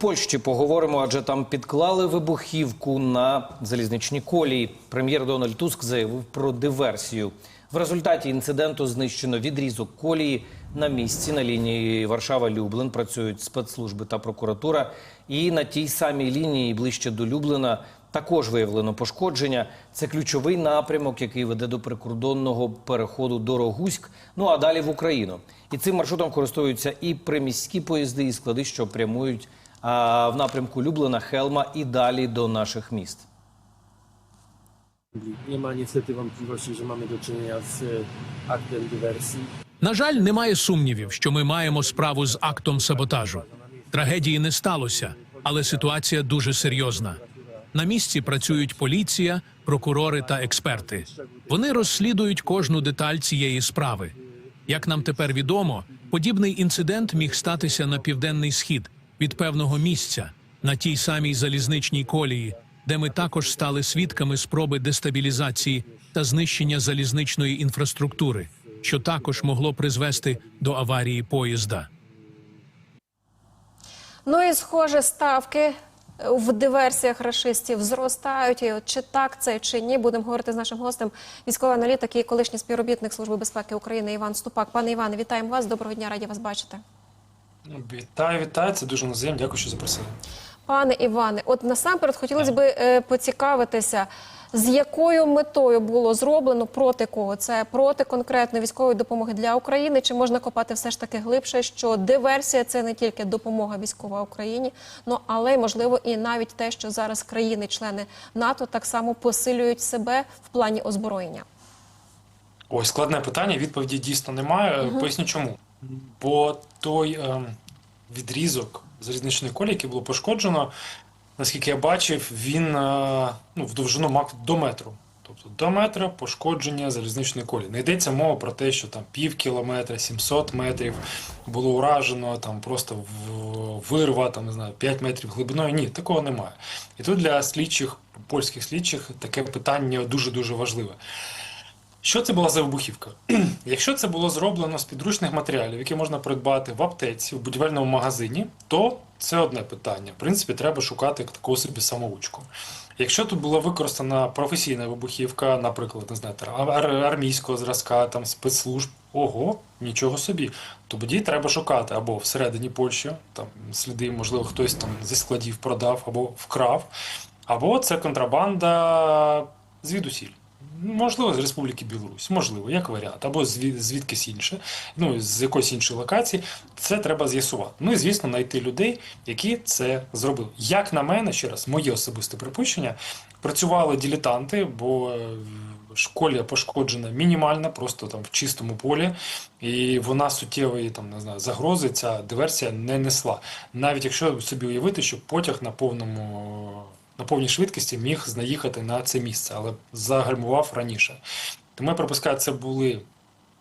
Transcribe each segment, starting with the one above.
Польщі поговоримо, адже там підклали вибухівку на залізничні колії. Прем'єр Дональд Туск заявив про диверсію. В результаті інциденту знищено відрізок колії. На місці на лінії Варшава-Люблин працюють спецслужби та прокуратура. І на тій самій лінії, ближче до Люблина, також виявлено пошкодження. Це ключовий напрямок, який веде до прикордонного переходу до Рогуськ, ну а далі в Україну. І цим маршрутом користуються і приміські поїзди, і склади, що прямують в напрямку Люблина, Хелма і далі до наших міст. Nie ma niestety wątpliwości, że mamy do czynienia z aktem dywersji. На жаль, немає сумнівів, що ми маємо справу з актом саботажу. Трагедії не сталося, але ситуація дуже серйозна. На місці працюють поліція, прокурори та експерти. Вони розслідують кожну деталь цієї справи. Як нам тепер відомо, подібний інцидент міг статися на південний схід від певного місця на тій самій залізничній колії, де ми також стали свідками спроби дестабілізації та знищення залізничної інфраструктури, що також могло призвести до аварії поїзда. Ну і схоже, ставки в диверсіях рашистів зростають. І от чи так це чи ні, будемо говорити з нашим гостем, військовий аналітик і колишній співробітник Служби безпеки України Іван Ступак. Пане Іване, вітаємо вас. Доброго дня, раді вас бачити. Вітаю, вітаю. Це дуже назаєм. Дякую, що запросили. Пане Іване, от насамперед хотілося б е, поцікавитися, з якою метою було зроблено проти кого? Це проти конкретно військової допомоги для України? Чи можна копати все ж таки глибше? Що диверсія це не тільки допомога військова Україні, ну але й можливо і навіть те, що зараз країни-члени НАТО так само посилюють себе в плані озброєння. Ой, складне питання. Відповіді дійсно немає. Поясню чому. Бо той ем, відрізок залізничної колії, який було пошкоджено, наскільки я бачив, він е, ну, в довжину мав до метру. Тобто до метра пошкодження залізничної колії. Не йдеться мова про те, що там пів кілометра, 700 метрів було уражено, там просто вирва, там не знаю, 5 метрів глибиною. Ні, такого немає. І тут для слідчих, польських слідчих, таке питання дуже дуже важливе. Що це була за вибухівка? Якщо це було зроблено з підручних матеріалів, які можна придбати в аптеці, в будівельному магазині, то це одне питання. В принципі, треба шукати таку собі самоучку. Якщо тут була використана професійна вибухівка, наприклад, не ар- армійського зразка, там спецслужб, ого, нічого собі. Тоді треба шукати або всередині Польщі, там сліди, можливо, хтось там зі складів продав або вкрав, або це контрабанда звідусіль. Можливо, з Республіки Білорусь, можливо, як варіант, або звідкись інше, ну з якоїсь іншої локації. Це треба з'ясувати. Ну і звісно, знайти людей, які це зробили. Як на мене, ще раз, моє особисте припущення, працювали дилетанти, бо е, школя пошкоджена мінімальна, просто там в чистому полі, і вона суттєвої там не знаю загрози. Ця диверсія не несла. Навіть якщо собі уявити, що потяг на повному на повній швидкості міг наїхати на це місце, але загальмував раніше. Тому я припускаю, це були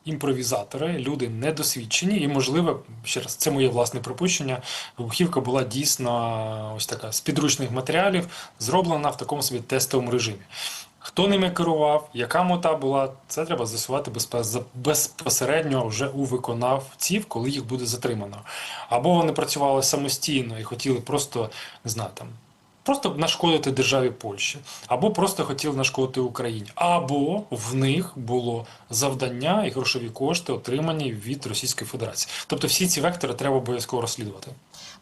імпровізатори, люди недосвідчені, і, можливо, ще раз, це моє власне припущення. Вибухівка була дійсно ось така з підручних матеріалів, зроблена в такому собі тестовому режимі. Хто ними керував, яка мета була, це треба з'ясувати безпосередньо вже у виконавців, коли їх буде затримано. Або вони працювали самостійно і хотіли просто не знаю там. Просто нашкодити державі Польщі, або просто хотіли нашкодити Україні, або в них було завдання і грошові кошти отримані від Російської Федерації. Тобто всі ці вектори треба обов'язково розслідувати.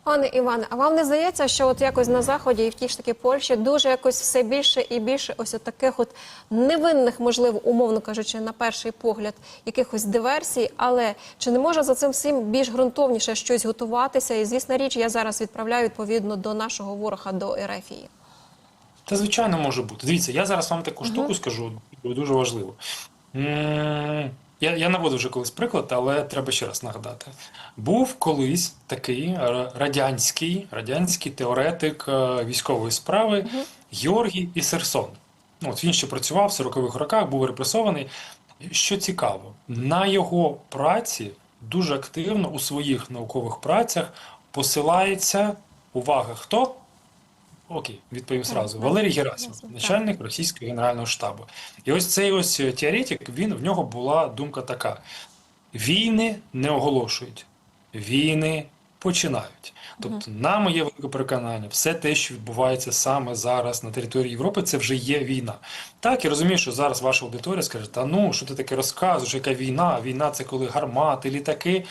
Пане Іване, а вам не здається, що от якось на заході і в тій ж таки Польщі дуже якось все більше і більше ось от таких от невинних, можливо, умовно кажучи, на перший погляд, якихось диверсій, але чи не може за цим всім більш ґрунтовніше щось готуватися? І звісна річ, я зараз відправляю відповідно до нашого ворога до Ерефії. Та звичайно може бути. Дивіться, я зараз вам таку штуку скажу, дуже важливо. М, Я, я наводив вже колись приклад, але треба ще раз нагадати. Був колись такий е, радянський, радянський теоретик е, військової справи Георгій Ісерсон. Ну, от він ще працював в 40-х роках, був репресований. Що цікаво, на його праці дуже активно у своїх наукових працях посилається увага, хто? Окей, відповім зразу. Валерій Герасимов, начальник російського генерального штабу. І ось цей ось теоретик, він в нього була думка така: війни не оголошують, війни починають. Тобто, на моє велике переконання, все те, що відбувається саме зараз на території Європи, це вже є війна. Так, я розумію, що зараз ваша аудиторія скаже, та ну, що ти таке розказуєш, яка війна? Війна це коли гармати, літаки.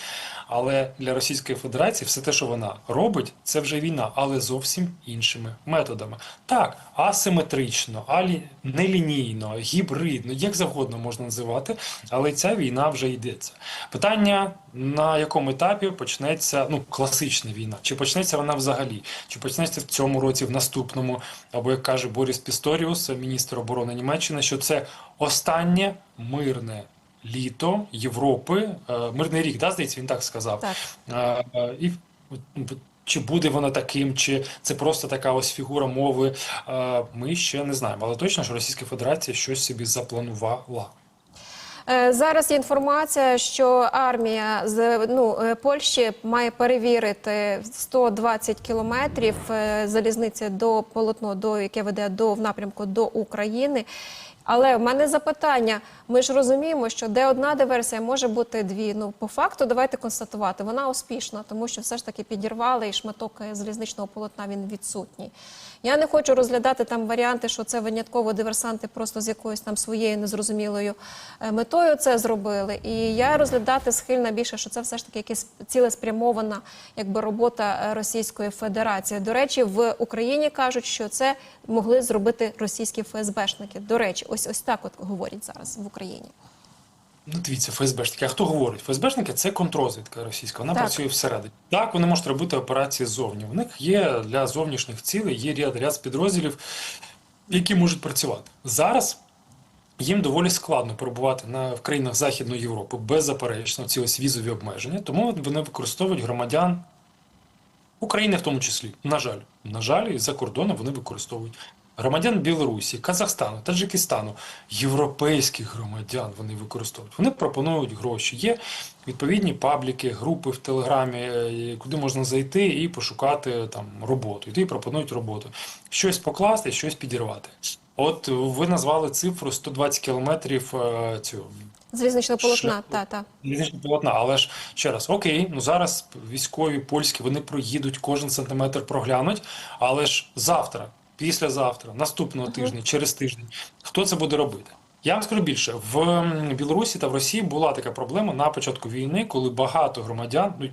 Але для Російської Федерації все те, що вона робить, це вже війна, але зовсім іншими методами. Так, асиметрично, алі... нелінійно, гібридно, як завгодно можна називати, але ця війна вже йдеться. Питання на якому етапі почнеться ну класична війна? Чи почнеться вона взагалі? Чи почнеться в цьому році, в наступному? Або як каже Борис Пісторіус, міністр оборони Німеччини, що це останнє мирне літо Європи, е, мирний рік, да, здається, він так сказав. Так. Е, І чи буде воно таким, чи це просто така ось фігура мови, е, ми ще не знаємо. Але точно, що Російська Федерація щось собі запланувала. Зараз є інформація, що армія з ну, Польщі має перевірити 120 кілометрів залізниці до полотно, до яке веде до в напрямку до України. Але в мене запитання: ми ж розуміємо, що де одна диверсія може бути дві. Ну по факту, давайте констатувати, вона успішна, тому що все ж таки підірвали і шматок залізничного полотна він відсутній. Я не хочу розглядати там варіанти, що це винятково диверсанти просто з якоюсь там своєю незрозумілою е, метою це зробили. І я розглядати схильна більше, що це все ж таки якась цілеспрямована якби робота е, Російської Федерації. До речі, в Україні кажуть, що це могли зробити російські ФСБшники. До речі, ось ось так от говорять зараз в Україні. Ну, дивіться, ФСБшники. А хто говорить? ФСБшники це контррозвідка російська. Вона Так. працює всередині. Так, вони можуть робити операції ззовні. У них є для зовнішніх цілей, є ряд, ряд підрозділів, які можуть працювати. Зараз їм доволі складно перебувати на, в країнах Західної Європи беззаперечно, ці ось візові обмеження, тому вони використовують громадян України в тому числі. На жаль, на жаль, і за кордоном вони використовують громадян Білорусі, Казахстану, Таджикистану, європейських громадян вони використовують. Вони пропонують гроші. Є відповідні пабліки, групи в Телеграмі, е, куди можна зайти і пошукати там роботу. І тобі пропонують роботу. Щось покласти, щось підірвати. От ви назвали цифру 120 кілометрів е, цього Залізничного полотна, та та полотна, але ж ще раз, окей, ну зараз військові польські вони проїдуть, кожен сантиметр проглянуть, але ж завтра, післязавтра, наступного тижня, через тиждень, хто це буде робити? Я вам скажу більше, в Білорусі та в Росії була така проблема на початку війни, коли багато громадян, ну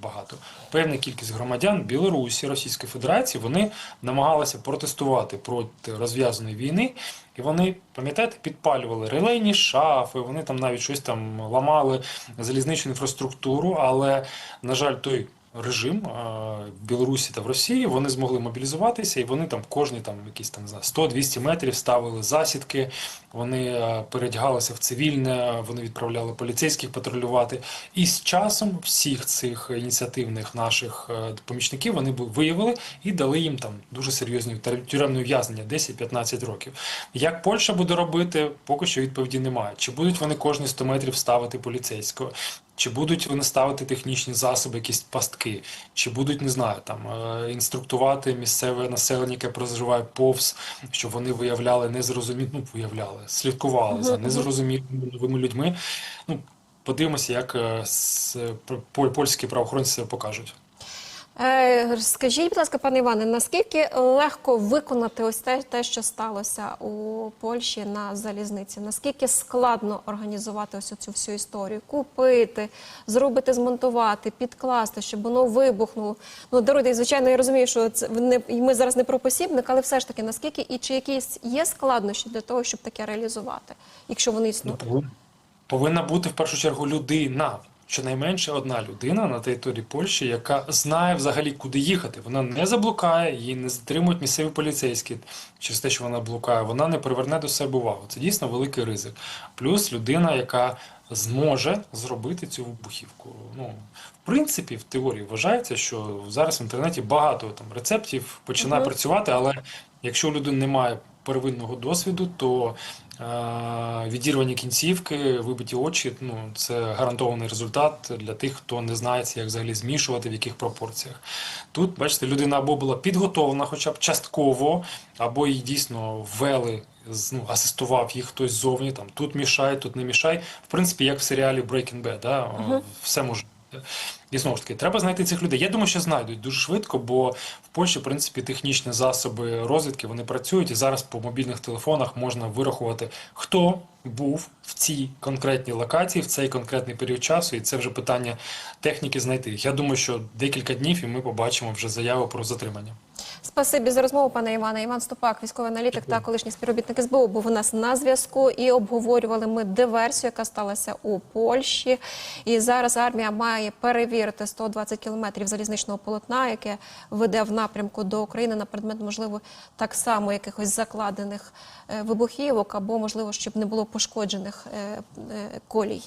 багато, певна кількість громадян Білорусі, Російської Федерації, вони намагалися протестувати проти розв'язаної війни, і вони, пам'ятаєте, підпалювали релейні шафи, вони там навіть щось там ламали залізничну інфраструктуру, але, на жаль, той режим в Білорусі та в Росії вони змогли мобілізуватися, і вони там кожні там якісь там знаю, 100-200 метрів ставили засідки, вони передягалися в цивільне, вони відправляли поліцейських патрулювати. І з часом всіх цих ініціативних наших е, помічників вони виявили і дали їм там дуже серйозні тюрем- тюремне ув'язнення 10-15 років. Як Польща буде робити, поки що відповіді немає. Чи будуть вони кожні 100 метрів ставити поліцейського? Чи будуть вони ставити технічні засоби, якісь пастки, чи будуть, не знаю, там е, інструктувати місцеве населення, яке проживає повз, щоб вони виявляли незрозумілі, ну виявляли, слідкували за незрозумілими новими людьми. Ну, подивимося, як е, польські правоохоронці себе покажуть. Е, скажіть, будь ласка, пане Іване, наскільки легко виконати ось те, те, що сталося у Польщі на залізниці? Наскільки складно організувати ось цю всю історію? Купити, зробити, змонтувати, підкласти, щоб воно вибухнуло? Ну, даруйте, звичайно, я розумію, що це не ми зараз не про посібник, але все ж таки, наскільки і чи якісь є складнощі для того, щоб таке реалізувати, якщо вони Ну, існують? повинна бути в першу чергу людина. Щонайменше одна людина на території Польщі, яка знає взагалі, куди їхати. Вона не заблукає, її не затримують місцеві поліцейські через те, що вона блукає. Вона не приверне до себе увагу. Це дійсно великий ризик. Плюс людина, яка зможе зробити цю вибухівку. Ну, в принципі, в теорії вважається, що зараз в інтернеті багато там рецептів починає Мгм. працювати, але якщо у людини немає первинного досвіду, то відірвані кінцівки, вибиті очі ну це гарантований результат для тих, хто не знає, як взагалі змішувати в яких пропорціях. Тут, бачите, людина або була підготовлена, хоча б частково, або їй дійсно ввели. Ну, асистував їх хтось ззовні, там тут мішай, тут не мішай. В принципі, як в серіалі Breaking Bad, да? все може. І знову ж таки, треба знайти цих людей. Я думаю, що знайдуть дуже швидко, бо в Польщі, в принципі, технічні засоби розвідки вони працюють, і зараз по мобільних телефонах можна вирахувати, хто був в цій конкретній локації в цей конкретний період часу, і це вже питання техніки знайти. Я думаю, що декілька днів і ми побачимо вже заяву про затримання. Спасибі за розмову, пане Іване. Іван Ступак, військовий аналітик та колишній співробітник СБУ, був у нас на зв'язку і обговорювали ми диверсію, яка сталася у Польщі. І зараз армія має перевірити 120 кілометрів залізничного полотна, яке веде в напрямку до України на предмет, можливо, так само якихось закладених е, вибухівок або можливо, щоб не було пошкоджених е, е, колій.